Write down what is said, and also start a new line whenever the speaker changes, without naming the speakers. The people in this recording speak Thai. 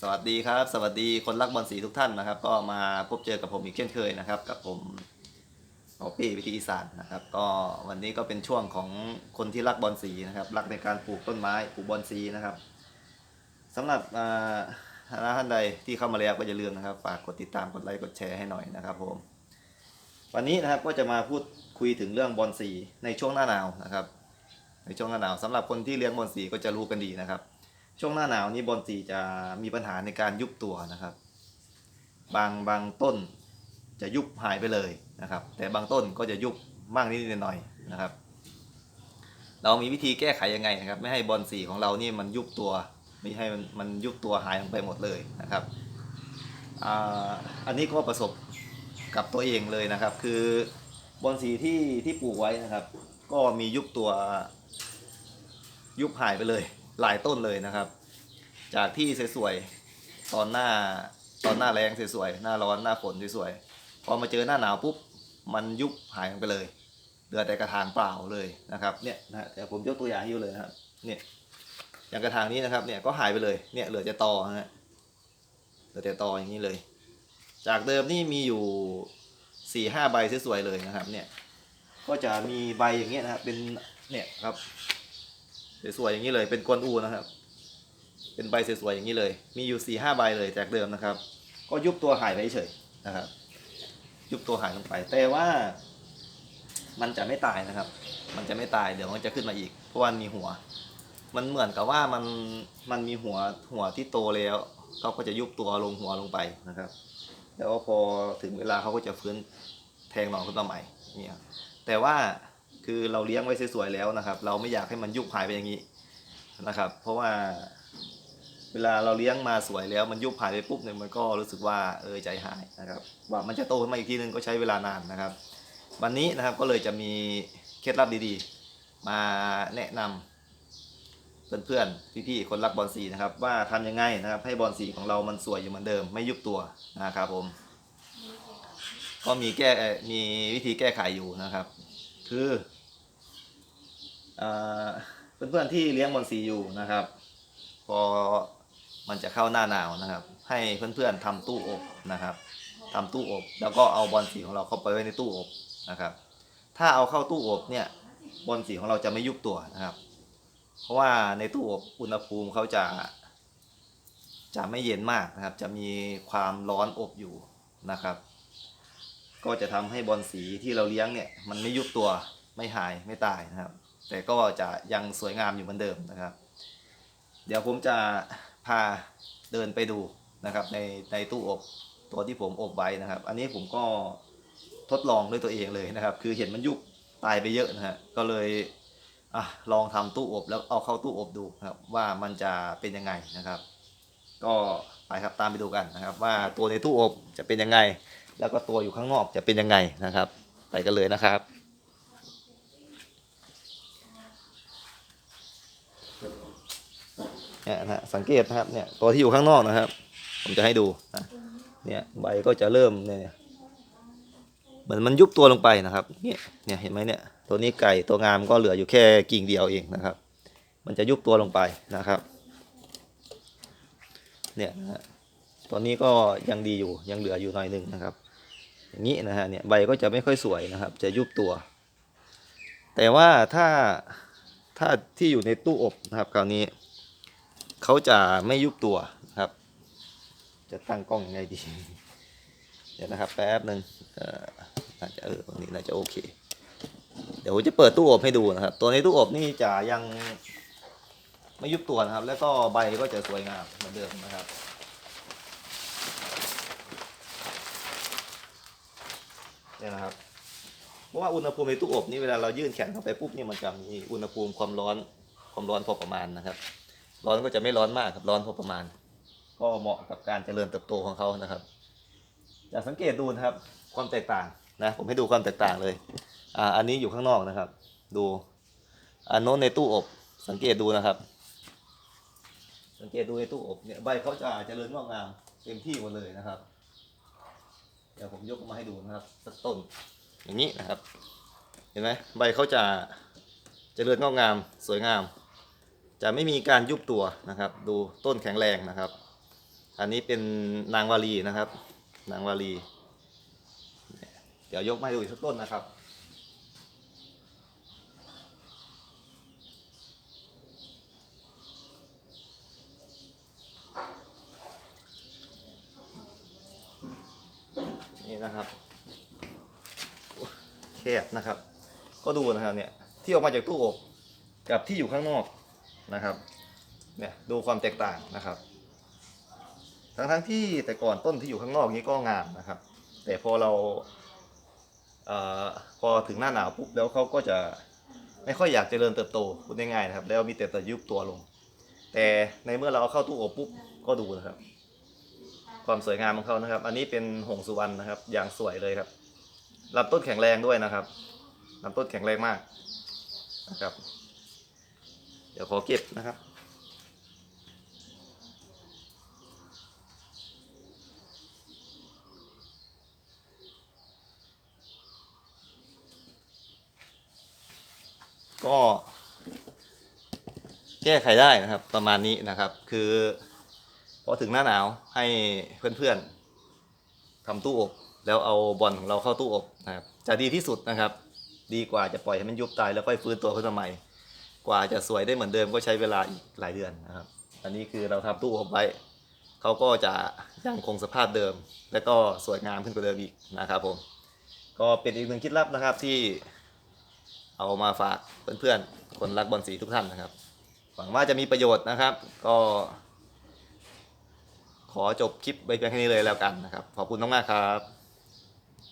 สวัสดีครับ สวัสดีคนรักบอลสีทุกท่านนะครับ ก็มาพบเจอกับผมอีกเช่นเคยนะครับ กับผมโอปี้วิธีอีสานนะครับ ก็วันนี้ก็เป็นช่วงของคนที่รักบอลสีนะครับรักในการปลูกต้นไม้ปลูกบอลสีนะครับสำหรับท่านใดที่เข้ามาแล้วก็อย่าลืมนะครับฝากกดติดตามกดไลค์กดแชร์ให้หน่อยนะครับผมวันนี้นะครับก็จะมาพูดคุยถึงเรื่องบอลสีในช่วงหน้าหนาวนะครับ ในช่วงหน้าหนาวสำหรับคนที่เลี้ยงบอลสีก็จะรู้กันดีนะครับ ช่วงหน้าหนาวนี่บอลสีจะมีปัญหาในการยุบตัวนะครับ บางบางต้นจะยุบหายไปเลยนะครับ แต่บางต้นก็จะยุบมากนิดหน่อยนะครับ เรามีวิธีแก้ไขยังไงนะครับ ไม่ให้บอลสีของเรานี่มันยุบตัว ไม่ให้มันมันยุบตัวหายลงไปหมดเลยนะครับอันนี้ก็ประสบกับตัวเองเลยนะครับ คือบอลสีที่ที่ปลูกไว้นะครับ ก็มียุบตัวยุบหายไปเลย หลายต้นเลยนะครับ จากที่สวยๆตอนหน้าตอนหน้าแรงสวยๆหน้าร้อนหน้าฝนสวยๆพอมาเจอหน้าหนาวปุ๊บมันยุบหายไปเลยเหลือแต่กระถางเปล่าเลยนะครับเนี่ยนะฮะแต่ผมยกตัวอย่างให้ดูเลยครับเนี่ยอย่างกระถางนี้นะครับเนี่ยก็หายไปเลยเนี่ยเหลือแต่ตอฮะเหลือแต่ตออย่างนี้เลย จากเดิมนี่มีอยู่สี่ห้าใบสวยๆเลยนะครับ เนี่ยก็จะมีใบอย่างเงี้ยนะครับเป็นเนี่ยครับ สวยๆอย่างนี้เลยเป็นกวนอูนะครับ เป็นใบสวยๆอย่างนี้เลย มีอยู่4ี่ห้าใบเลยจากเดิมนะครับ ก็ยุบตัวหายไปเฉยนะครับ ยุบตัวหายลงไป แต่ว่ามันจะไม่ตายนะครับ มันจะไม่ตายเดี๋ยวมันจะขึ้นมาอีก เพราะว่ามันมีหัว มันเหมือนกับว่ามันมันมีหัวหัวที่โตแล้วเขาก็จะยุบตัวลงหัวลงไปนะครับ แล้วพอถึงเวลาเขาก็จะฟื้นแทงหนอนขึ้นมาใหม่เนี่ยแต่ว่า คือเราเลี้ยงไว้สวยๆแล้วนะครับ เราไม่อยากให้มันยุบหายไปอย่างนี้นะครับ เพราะว่าเวลาเราเลี้ยงมาสวยแล้วมันยุบหายไปปุ๊บเนี่ยมันก็รู้สึกว่าเออใจหายนะครับว่ามันจะโตขึ้นมาอีกทีนึงก็ใช้เวลานานนะครับ วันนี้นะครับก็เลยจะมีเคล็ดลับดีๆ มาแนะนำเพื่อนๆพี่ๆคนรักบอลสีนะครับ ว่าทำยังไงนะครับ ให้บอลสีของเรามันสวยอยู่เหมือนเดิม ไม่ยุบตัวนะครับผม ก็มีแก้มีวิธีแก้ไขอยู่นะครับ คือเอ่อเพื่อนๆที่เลี้ยงบอลสีอยู่นะครับ พอมันจะเข้าหน้าหนาวนะครับ ให้เพื่อนๆทำตู้อบนะครับทำตู้อบ แล้วก็เอาบอลสีของเราเข้าไปไว้ในตู้อบนะครับ ถ้าเอาเข้าตู้อบเนี่ยบอลสีของเราจะไม่ยุบตัวนะครับ เพราะว่าในตู้อบอุณหภูมิเขาจะ จะไม่เย็นมากนะครับ จะมีความร้อนอบอยู่นะครับ ก็จะทำให้บอลสีที่เราเลี้ยงเนี่ยมันไม่ยุบตัวไม่หายไม่ตายนะครับ แต่ก็จะยังสวยงามอยู่เหมือนเดิมนะครับ เดี๋ยวผมจะพาเดินไปดูนะครับในในตู้อบตัวที่ผมอบไว้นะครับ อันนี้ผมก็ทดลองด้วยตัวเองเลยนะครับ คือเห็นมันยุบตายไปเยอะนะฮะก็เลยอลองทำตู้อบแล้วเอาเข้าตู้อบดูนะครับว่ามันจะเป็นยังไงนะครับ ก็ไปครับตามไปดูกันนะครับ ว่าตัวในตู้อบจะเป็นยังไง แล้วก็ตัวอยู่ข้างนอกจะเป็นยังไงนะครับ ไปกันเลยนะครับเนี่ยนะสังเกตนะครับเนี่ยตัวที่อยู่ข้างนอกนะครับ ผมจะให้ดูนะเนี่ยใบก็จะเริ่มเนี่ยเหมือนมันยุบตัวลงไปนะครับเนี่ยเนี่ยเห็นไหมเนี่ยตัวนี้ไก่ตัวงามก็เหลืออยู่แค่กิ่งเดียวเองนะครับ มันจะยุบตัวลงไปนะครับ เนี่ยนะฮะตัวนี้ก็ยังดีอยู่ยังเหลืออยู่หน่อยหนึ่งนะครับ อย่างนี้นะฮะเนี่ยใบก็จะไม่ค่อยสวยนะครับ จะยุบตัว แต่ว่าถ้าถ้าที่อยู่ในตู้อบนะครับคราวนี้เขาจะไม่ยุบตัวนะครับ จะตั้งกล้องยังไงดี เดี๋ยวนะครับแป๊บหนึ่งเอ่อน่าจะเออตรงนี้น่าจะโอเค เดี๋ยวจะเปิดตู้อบให้ดูนะครับ ตัวในตู้อบนี่จะยังไม่ยุบตัวนะครับ แล้วก็ใบก็จะสวยงามเหมือนเดิมนะครับ เนี่ยนะครับ เพราะว่าอุณหภูมิในตู้อบนี่เวลาเรายื่นแขนเข้าไปปุ๊บนี่มันจะมีอุณหภูมิความร้อนความร้อนพอประมาณนะครับ ร้อนก็จะไม่ร้อนมากครับร้อนพอประมาณ ก็เหมาะกับการเจริญเติบโตของเขานะครับจะสังเกตดูนะครับความแตกต่างนะผมให้ดูความแตกต่างเลยอ่าอันนี้อยู่ข้างนอกนะครับ ดูอันโน้นในตู้อบ สังเกตดูนะครับ สังเกตดูในตู้อบเนี่ยใบเขาจะเจริญงอกงามเต็มที่หมดเลยนะครับ เดี๋ยวผมยกมาให้ดูนะครับสักต้น อย่างนี้นะครับ เห็นไหมใบเขาจะเจริญงอกงามสวยงาม จะไม่มีการยุบตัวนะครับ ดูต้นแข็งแรงนะครับ อันนี้เป็นนางวาลีนะครับ นางวาลีเนี่ยเดี๋ยวยกมาให้ดูอีกสักต้นนะครับ นี่นะครับแคบนะครับ ก็ดูนะครับเนี่ยที่ออกมาจากตู้อบกับที่อยู่ข้างนอกนะครับเนี่ยดูความแตกต่างนะครับ ทั้งทั้งที่แต่ก่อนต้นที่อยู่ข้างนอกนี้ก็งามนะครับ แต่พอเราเอ่อพอถึงหน้าหนาวปุ๊บแล้วเขาก็จะไม่ค่อยอยากเจริญเติบโตพูดง่ายๆนะครับ แล้วมีแต่จะยุบตัวลง แต่ในเมื่อเราเอาเข้าตู้อบปุ๊บก็ดูนะครับ ความสวยงามของเขานะครับ อันนี้เป็นหงสุวรรณนะครับ อย่างสวยเลยครับลำต้นแข็งแรงด้วยนะครับลำต้นแข็งแรงมากนะครับ เดี๋ยวขอเก็บนะครับ ก็แก้ไขได้นะครับ ประมาณนี้นะครับ คือ พอถึงหน้าหนาวให้เพื่อนๆทำตู้อบ แล้วเอาบอลของเราเข้าตู้อบนะครับจะดีที่สุดนะครับ ดีกว่าจะปล่อยให้มันยุบตายแล้วค่อยฟื้นตัวขึ้นมาใหม่ กว่าจะสวยได้เหมือนเดิมก็ใช้เวลาอีกหลายเดือนนะครับ อันนี้คือเราทำตู้อบไว้เขาก็จะยังคงสภาพเดิม และก็สวยงามขึ้นกว่าเดิมอีกนะครับผมก็เป็นอีกหนึ่งคล็ดลับนะครับที่เอามาฝากเพื่อนๆคนรักบอลสีทุกท่านนะครับ หวังว่าจะมีประโยชน์นะครับ ก็ ขอจบคลิปไปเพียงแค่นี้เลยแล้วกันนะครับ ขอบคุณมากๆครับ